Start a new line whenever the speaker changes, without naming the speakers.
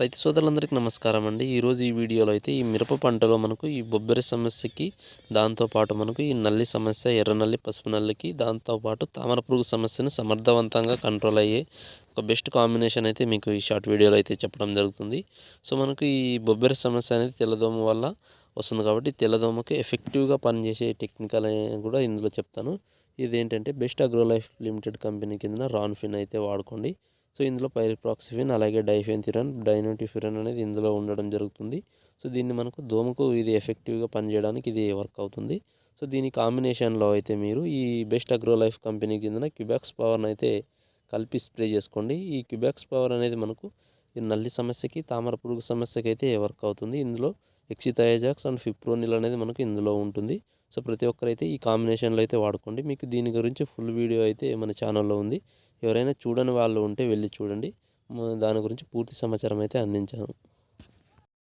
రైతు సోదరులందరికీ నమస్కారం అండి. ఈరోజు ఈ వీడియోలో అయితే ఈ మిరప పంటలో మనకు ఈ బొబ్బెర సమస్యకి దాంతోపాటు మనకు ఈ నల్లి సమస్య ఎర్ర నల్లి పసుపు నల్లికి దాంతోపాటు తామర పురుగు సమస్యను సమర్థవంతంగా కంట్రోల్ అయ్యే ఒక బెస్ట్ కాంబినేషన్ అయితే మీకు ఈ షార్ట్ వీడియోలో అయితే చెప్పడం జరుగుతుంది. సో మనకు ఈ బొబ్బెర సమస్య అనేది తెల్లదోమ వల్ల వస్తుంది కాబట్టి తెల్లదోమకి ఎఫెక్టివ్గా పనిచేసే టెక్నికల్ కూడా ఇందులో చెప్తాను. ఇది ఏంటంటే best agro life limited company కింద రాన్ఫిన్ అయితే వాడుకోండి. సో ఇందులో పైరిప్రాక్సిఫిన్ అలాగే డైఫెన్థిరన్ డైనోటిఫిరన్ అనేది ఇందులో ఉండడం జరుగుతుంది. సో దీన్ని మనకు దోమకు ఇది ఎఫెక్టివ్గా పనిచేయడానికి ఇది వర్క్ అవుతుంది. సో దీని కాంబినేషన్లో అయితే మీరు ఈ బెస్ట్ అగ్రో లైఫ్ కంపెనీ కిందన క్యూబాక్స్ పవర్ని అయితే కలిపి స్ప్రే చేసుకోండి. ఈ క్యూబాక్స్ పవర్ అనేది మనకు ఈ నల్లి సమస్యకి తామర పురుగు సమస్యకి అయితే వర్క్ అవుతుంది. ఇందులో ఎక్సిథయాజాక్స్ అండ్ ఫిప్రోనిల్ అనేది మనకు ఇందులో ఉంటుంది. సో ప్రతి ఒక్కరైతే ఈ కాంబినేషన్లో అయితే వాడుకోండి. మీకు దీని గురించి ఫుల్ వీడియో అయితే మన ఛానల్లో ఉంది. ఎవరైనా చూడని వాళ్ళు ఉంటే వెళ్ళి చూడండి. దాని గురించి పూర్తి సమాచారం అయితే అందించాను.